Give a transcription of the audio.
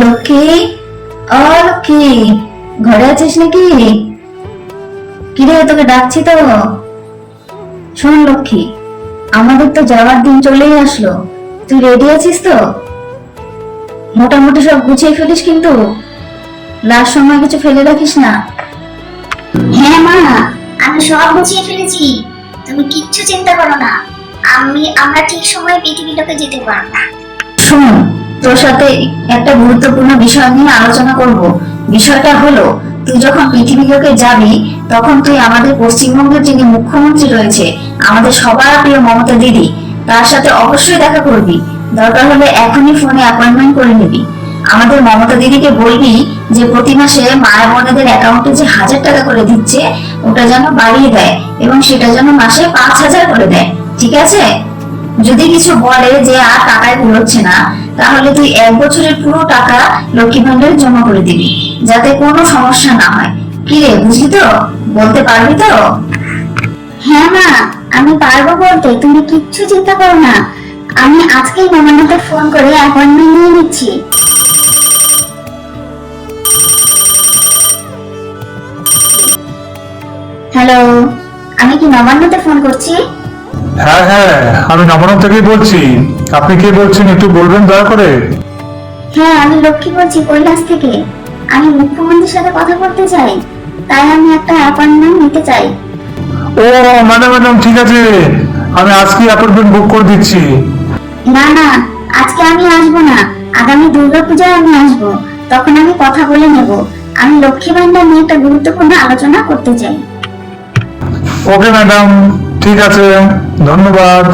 লক্ষ্মী ও লক্ষ্মী ঘরে আছিস নাকি? কিরে তোকে ডাকছি তো। শোন লক্ষ্মী আমাদের তো যাওয়ার দিন চলেই আসলো। তুই রেডি আছিস তো? মোটামুটি সব গুছিয়ে ফেলিস কিন্তু। লাস্ট সময় কিছু ফেলে রাখিস না। হ্যাঁ মা আমি সব গুছিয়ে ফেলেছি। তুমি কিচ্ছু চিন্তা করো না। আমি আমরা ঠিক সময়ে পৃথিবী লোকে যেতে পারব শোন তোর সাথে একটা গুরুত্বপূর্ণ বিষয় নিয়ে আলোচনা করব। বিষয়টা হলো, তুই যখন পৃথিবী যাবি, তখন তুই আমাদের পশ্চিমবঙ্গের যিনি মুখ্যমন্ত্রী রয়েছে, আমাদের সবার প্রিয় মমতা দিদি, তার সাথে অবশ্যই দেখা করবি। দরকার হলে এখনই ফোনে অ্যাপয়েন্টমেন্ট করে নিবি। আমাদের মমতা দিদিকে বলবি যে, প্রতি মাসে মায়ের বোনেদের অ্যাকাউন্টে যে হাজার টাকা করে দিচ্ছে, ওটা যেন বাড়িয়ে দেয় এবং সেটা যেন মাসে পাঁচ হাজার করে দেয়। ঠিক আছে? যদি কিছু বলে যে আর টাকায় কুলোচ্ছে না, তাহলে তুই এক বছরের পুরো টাকা লক্ষ্মী ভান্ডারে জমা করে দিবি, যাতে কোনো সমস্যা না হয়। কি রে, বুঝলি তো? বলতে পারবি তো? হ্যাঁ মা, আমি পারব বলতে, তুমি কিচ্ছু চিন্তা করো না। আমি আজকেই নবান্নতে ফোন করে অ্যাপয়েন্টমেন্ট নিয়ে নিচ্ছি। হ্যালো আমি কি নবান্নতে ফোন করছি? হ্যাঁ হ্যাঁ আমি নবান্ন থেকেই বলছি। আপনি কে বলছেন একটু বলবেন দয়া করে? হ্যাঁ আমি লক্ষ্মী বলছি কৈলাস থেকে। আমি মুখ্যমন্ত্রীর সাথে কথা বলতে চাই তাই আমি একটা অ্যাপয়েন্টমেন্ট নিতে চাই। ও ম্যাডাম ম্যাডাম ঠিক আছে। আমি আজকে অ্যাপয়েন্টমেন্ট বুক করে দিচ্ছি। না না আজকে আমি আসব না। আগামী দুর্গা পূজায় আমি আসব। তখন আমি কথা বলে নেব। আমি লক্ষ্মী ভান্ডার নিয়ে একটা গুরুত্বপূর্ণ আলোচনা করতে চাই। Okay madam. ঠিক আছে ধন্যবাদ।